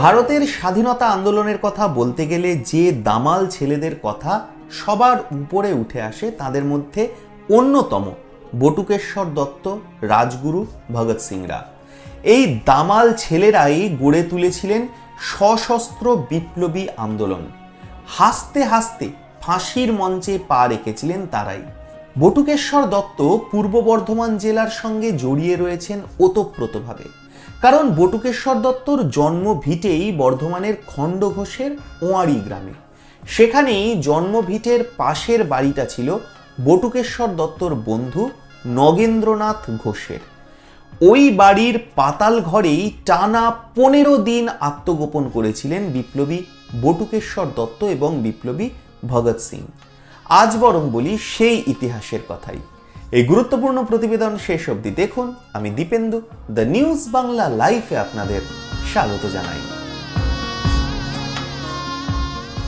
ভারতের স্বাধীনতা আন্দোলনের কথা বলতে গেলে যে দামাল ছেলেদের কথা সবার উপরে উঠে আসে তাদের মধ্যে অন্যতম বটুকেশ্বর দত্ত, রাজগুরু ভগৎ সিংরা। এই দামাল ছেলেরাই গড়ে তুলেছিলেন সশস্ত্র বিপ্লবী আন্দোলন। হাসতে হাসতে ফাঁসির মঞ্চে পা রেখেছিলেন তারাই। বটুকেশ্বর দত্ত পূর্ব বর্ধমান জেলার সঙ্গে জড়িয়ে রয়েছেন ওতপ্রোতভাবে। কারণ বটুকেশ্বর দত্তর জন্ম ভিটেই বর্ধমানের খণ্ডঘোষের ওয়ারি গ্রামে। সেখানেই জন্মভিটের পাশের বাড়িটা ছিল বটুকেশ্বর দত্তর বন্ধু নগেন্দ্রনাথ ঘোষের। ওই বাড়ির পাতাল ঘরেই টানা পনেরো দিন আত্মগোপন করেছিলেন বিপ্লবী বটুকেশ্বর দত্ত এবং বিপ্লবী ভগৎ সিং। আজ বরং বলি সেই ইতিহাসের কথাই। এই গুরুত্বপূর্ণ প্রতিবেদন শেষ অবধি দেখুন। আমি দীপেন্দু দ্য নিউজ বাংলা লাইফে আপনাদের স্বাগত জানাই।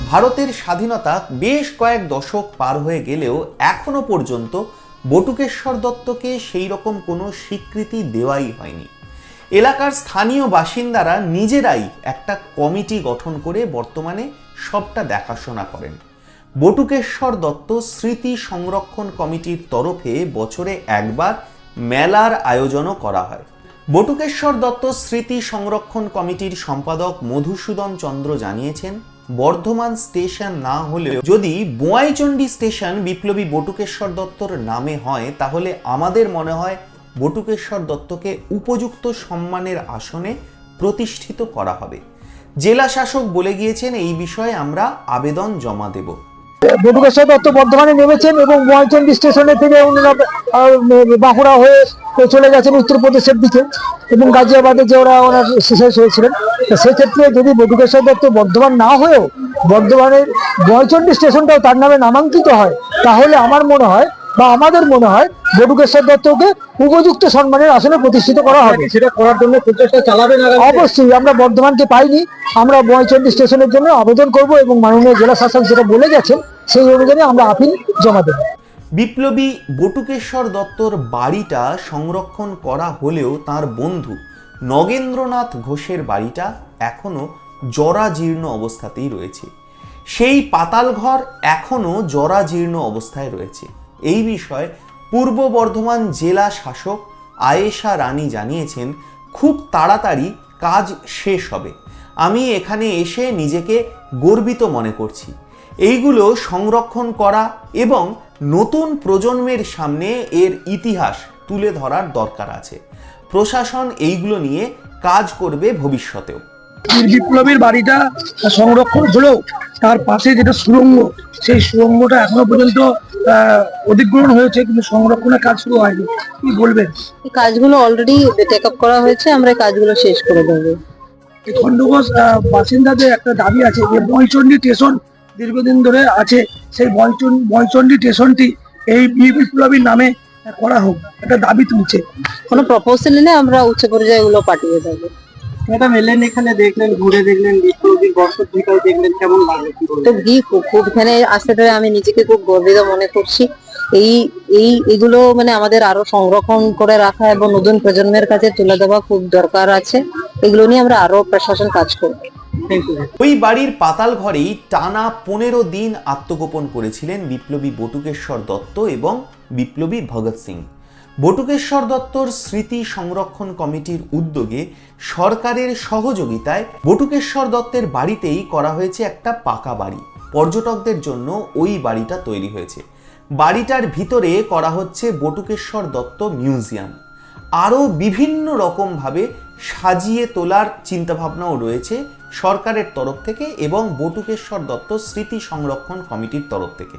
ভারতের স্বাধীনতা বেশ কয়েক দশক পার হয়ে গেলেও এখনও পর্যন্ত বটুকেশ্বর দত্তকে সেই রকম কোনো স্বীকৃতি দেওয়াই হয়নি। এলাকার স্থানীয় বাসিন্দারা নিজেরাই একটা কমিটি গঠন করে বর্তমানে সবটা দেখাশোনা করেন। বটুকেশ্বর দত্ত স্মৃতি সংরক্ষণ কমিটির তরফে বছরে একবার মেলার আয়োজনও করা হয়। বটুকেশ্বর দত্ত স্মৃতি সংরক্ষণ কমিটির সম্পাদক মধুসূদন চন্দ্র জানিয়েছেন, বর্ধমান স্টেশন না হলেও যদি বোয়াইচন্ডী স্টেশন বিপ্লবী বটুকেশ্বর দত্তর নামে হয়, তাহলে আমাদের মনে হয় বটুকেশ্বর দত্তকে উপযুক্ত সম্মানের আসনে প্রতিষ্ঠিত করা হবে। জেলা শাসক বলে গিয়েছেন, এই বিষয়ে আমরা আবেদন জমা দেব। বটুকেশ্বর দত্ত বর্ধমানে নেমেছেন এবং মহাচন্ডী স্টেশনে থেকে ওনারা বাঁকুড়া হয়ে চলে গেছেন উত্তরপ্রদেশের দিকে এবং গাজিয়াবাদে যে ওরা ওনার শেষ হয়েছিলেন। সেক্ষেত্রে যদি বটুকেশ্বর দত্ত বর্ধমান না হয়েও বর্ধমানের মহাচন্ডী স্টেশনটাও তার নামে নামাঙ্কিত হয়, তাহলে আমার মনে হয় বা আমাদের মনে হয় বটুকেশ্বর দত্তকে উপযুক্ত সম্মানের আসনে প্রতিষ্ঠিত করা হবে। সেটা করার জন্য প্রচেষ্টা চালাবেন আগামী অবশ্যই আমরা বর্ধমানকে পাইনি। আমরা বয়চন্ডী স্টেশনের জন্য আবেদন করব এবং মাননীয় জেলা শাসক যেটা বলে গেছেন সেই অনুযায়ী আমরা আপিল জমা দেবো। বিপ্লবী বটুকেশ্বর দত্তর বাড়িটা সংরক্ষণ করা হলেও তার বন্ধু নগেন্দ্রনাথ ঘোষের বাড়িটা এখনও জরাজীর্ণ অবস্থাতেই রয়েছে। সেই পাতালঘর এখনও জরাজীর্ণ অবস্থায় রয়েছে। এই বিষয়ে পূর্ব বর্ধমান জেলা শাসক আয়েশা রানী জানিয়েছেন, খুব তাড়াতাড়ি কাজ শেষ হবে। আমি এখানে এসে নিজেকে গর্বিত মনে করছি। এইগুলো সংরক্ষণ করা এবং নতুন প্রজন্মের সামনে এর ইতিহাস তুলে ধরার দরকার আছে। প্রশাসন এইগুলো নিয়ে কাজ করবে ভবিষ্যতেও। বীর বিপ্লবীর বাড়িটা সংরক্ষণ হলেও তার পাশে যেটা সুড়ঙ্গ সেই সুড়ঙ্গটা এখনও পর্যন্ত অধিগ্রহণ হয়েছে কিন্তু সংরক্ষণের কাজ শুরু হয়নি। কি বলবেন? এই কাজগুলো অলরেডি টেক আপ করা হয়েছে আমরা এই কাজগুলো শেষ করে দেবো। খণ্ডঘোষ বাসিন্দাদের একটা দাবি আছে যে বয়চন্ডী স্টেশন দীর্ঘদিন ধরে আছে সেই বয়চন্ডী স্টেশনটি এই বীর বিপ্লবীর নামে করা হোক একটা দাবি তুলছে। কোনো প্রপোজাল এলে আমরা উচ্চ পর্যায়ে পাঠিয়ে দেবো। ম্যাডাম এলেন এখানে দেখলেন ঘুরে দেখলেন বিপ্লবীর দেখলেন কেমন লাগল তো খুব এখানে আসতে পেরে আমি নিজেকে খুব গর্বিত মনে করছি। এই এই এগুলো মানে আমাদের আরও সংরক্ষণ করে রাখা এবং নতুন প্রজন্মের কাছে তুলে দেওয়া খুব দরকার আছে। এগুলো নিয়ে আমরা আরও প্রশাসন কাজ করব। ওই বাড়ির পাতাল ঘরেই টানা পনেরো দিন আত্মগোপন করেছিলেন বিপ্লবী বটুকেশ্বর দত্ত এবং বিপ্লবী ভগৎ সিং। বটুকেশ্বর দত্তর স্মৃতি সংরক্ষণ কমিটির উদ্যোগে সরকারের সহযোগিতায় বটুকেশ্বর দত্তের বাড়িতেই করা হয়েছে একটা পাকা বাড়ি। পর্যটকদের জন্য ওই বাড়িটা তৈরি হয়েছে। বাড়িটার ভিতরে করা হচ্ছে বটুকেশ্বর দত্ত মিউজিয়াম। আরও বিভিন্ন রকমভাবে সাজিয়ে তোলার চিন্তাভাবনাও রয়েছে সরকারের তরফ থেকে এবং বটুকেশ্বর দত্ত স্মৃতি সংরক্ষণ কমিটির তরফ থেকে।